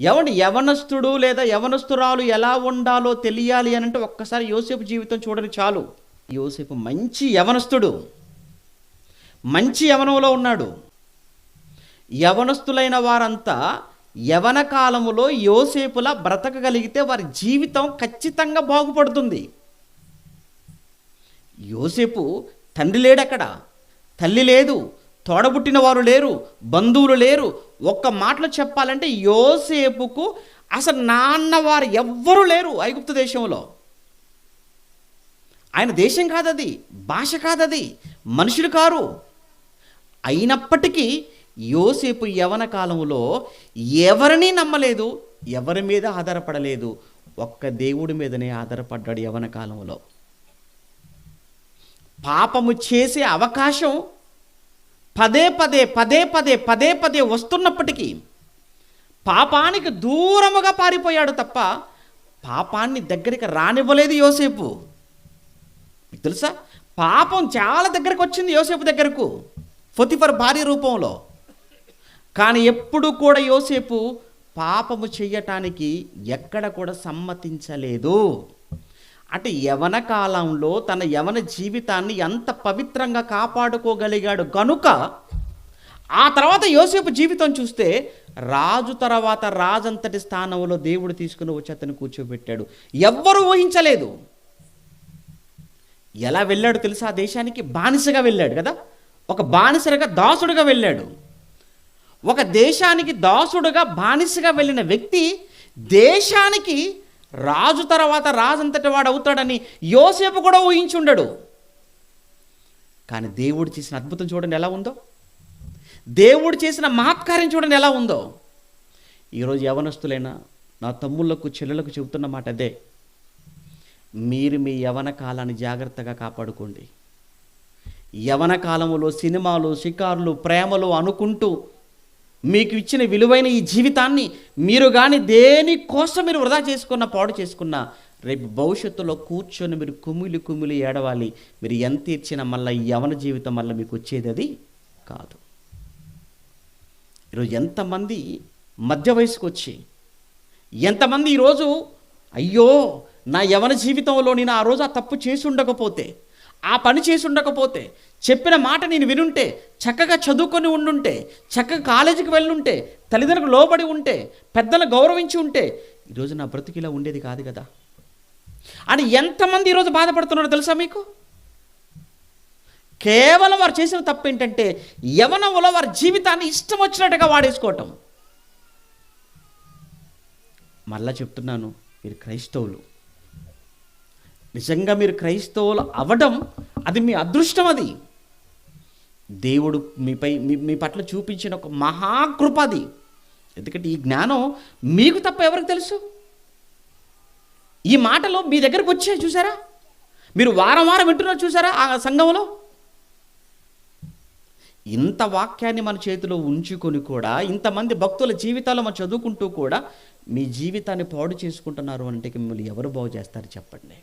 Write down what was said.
ఎవండి యవనస్తుడు లేదా యవనస్తురాలు ఎలా ఉండాలో తెలియాలి అని అంటే ఒక్కసారి యోసేపు జీవితం చూడని చాలు. యోసేపు మంచి యవనస్తుడు. మంచి యవనంలో ఉన్నాడు. యవనస్తులైన వారంతా యవన కాలములో యోసేపులా బ్రతకగలిగితే వారి జీవితం ఖచ్చితంగా బాగుపడుతుంది. యోసేపు తండ్రి లేడక్కడ? తల్లి లేదు. తోడబుట్టిన వారు లేరు బంధువులు లేరు. ఒక్క మాటలో చెప్పాలంటే యోసేపుకు అసలు నాన్న వారు ఎవ్వరూ లేరు ఐగుప్తు దేశంలో. ఆయన దేశం కాదది భాష కాదది మనుషులు కారు. అయినప్పటికీ యోసేపు యవన కాలంలో ఎవరిని నమ్మలేదు ఎవరి మీద ఆధారపడలేదు ఒక్క దేవుడి మీదనే ఆధారపడ్డాడు యవన కాలంలో. పాపము చేసే అవకాశం పదే పదే పదే పదే పదే పదే వస్తున్నప్పటికీ పాపానికి దూరముగా పారిపోయాడు తప్ప పాపాన్ని దగ్గరికి రానివ్వలేదు యోసేపు. మీకు తెలుసా? పాపం చాలా దగ్గరకు వచ్చింది యోసేపు దగ్గరకు ఫొతిఫర్ భార్య రూపంలో. కానీ ఎప్పుడు కూడా యోసేపు పాపము చెయ్యటానికి ఎక్కడ కూడా సమ్మతించలేదు. అటు యవన కాలంలో తన యవన జీవితాన్ని ఎంత పవిత్రంగా కాపాడుకోగలిగాడు? గనుక ఆ తర్వాత యోసేపు జీవితం చూస్తే రాజు తర్వాత రాజంతటి స్థానంలో దేవుడు తీసుకుని వచ్చి అతను కూర్చోబెట్టాడు. ఎవ్వరూ ఊహించలేదు. ఎలా వెళ్ళాడు తెలుసా? ఆ దేశానికి బానిసగా వెళ్ళాడు కదా? ఒక బానిసగా దాసుడుగా వెళ్ళాడు. ఒక దేశానికి దాసుడుగా బానిసగా వెళ్ళిన వ్యక్తి దేశానికి రాజు తర్వాత రాజంతటి వాడు అవుతాడని యోసేపు కూడా ఊహించుండడు. కానీ దేవుడు చేసిన అద్భుతం చూడండి ఎలా ఉందో? దేవుడు చేసిన మహత్కార్యం చూడండి ఎలా ఉందో? ఈరోజు యవనస్తులైన నా తమ్ముళ్ళకు చెల్లెలకు చెబుతున్న మాట అదే. మీరు మీ యవన కాలాన్ని జాగ్రత్తగా కాపాడుకోండి. యవన కాలంలో సినిమాలు షికారులు ప్రేమలు అనుకుంటూ మీకు ఇచ్చిన విలువైన ఈ జీవితాన్ని మీరు కానీ దేనికోసం మీరు వృధా చేసుకున్న పాడు చేసుకున్న రేపు భవిష్యత్తులో కూర్చొని మీరు కుమిలి కుమిలి ఏడవాలి. మీరు ఎంత ఇచ్చినా మళ్ళీ యవన జీవితం మళ్ళీ మీకు వచ్చేది అది కాదు. ఈరోజు ఎంతమంది మధ్య వయసుకు వచ్చి ఎంతమంది ఈరోజు అయ్యో నా యవన జీవితంలో నేను ఆ రోజు ఆ తప్పు చేసి ఉండకపోతే ఆ పని చేసి ఉండకపోతే చెప్పిన మాట నేను వినుంటే చక్కగా చదువుకొని ఉండుంటే చక్కగా కాలేజీకి వెళ్ళుంటే తల్లిదండ్రులకు లోబడి ఉంటే పెద్దలను గౌరవించి ఉంటే ఈరోజు నా బ్రతికి ఇలా ఉండేది కాదు కదా. అని ఎంతమంది ఈరోజు బాధపడుతున్నారో తెలుసా మీకు? కేవలం వారు చేసిన తప్పు ఏంటంటే యవనంలో వారి జీవితాన్ని ఇష్టం వచ్చినట్టుగా వాడేసుకోవటం. మళ్ళా చెప్తున్నాను మీరు క్రైస్తవులు. నిజంగా మీరు క్రైస్తవులు అవడం అది మీ అదృష్టం అది. దేవుడు మీపై మీ మీ పట్ల చూపించిన ఒక మహాకృప అది. ఎందుకంటే ఈ జ్ఞానం మీకు తప్ప ఎవరికి తెలుసు? ఈ మాటలు మీ దగ్గరకు వచ్చాయి చూసారా? మీరు వారం వారం వింటున్నారు చూసారా ఆ సంఘంలో ఇంత వాక్యాన్ని మన చేతిలో ఉంచుకొని కూడా ఇంతమంది భక్తుల జీవితాలు మనం చదువుకుంటూ కూడా మీ జీవితాన్ని పాడు చేసుకుంటున్నారు అంటే మిమ్మల్ని ఎవరు బాగు చేస్తారు చెప్పండి.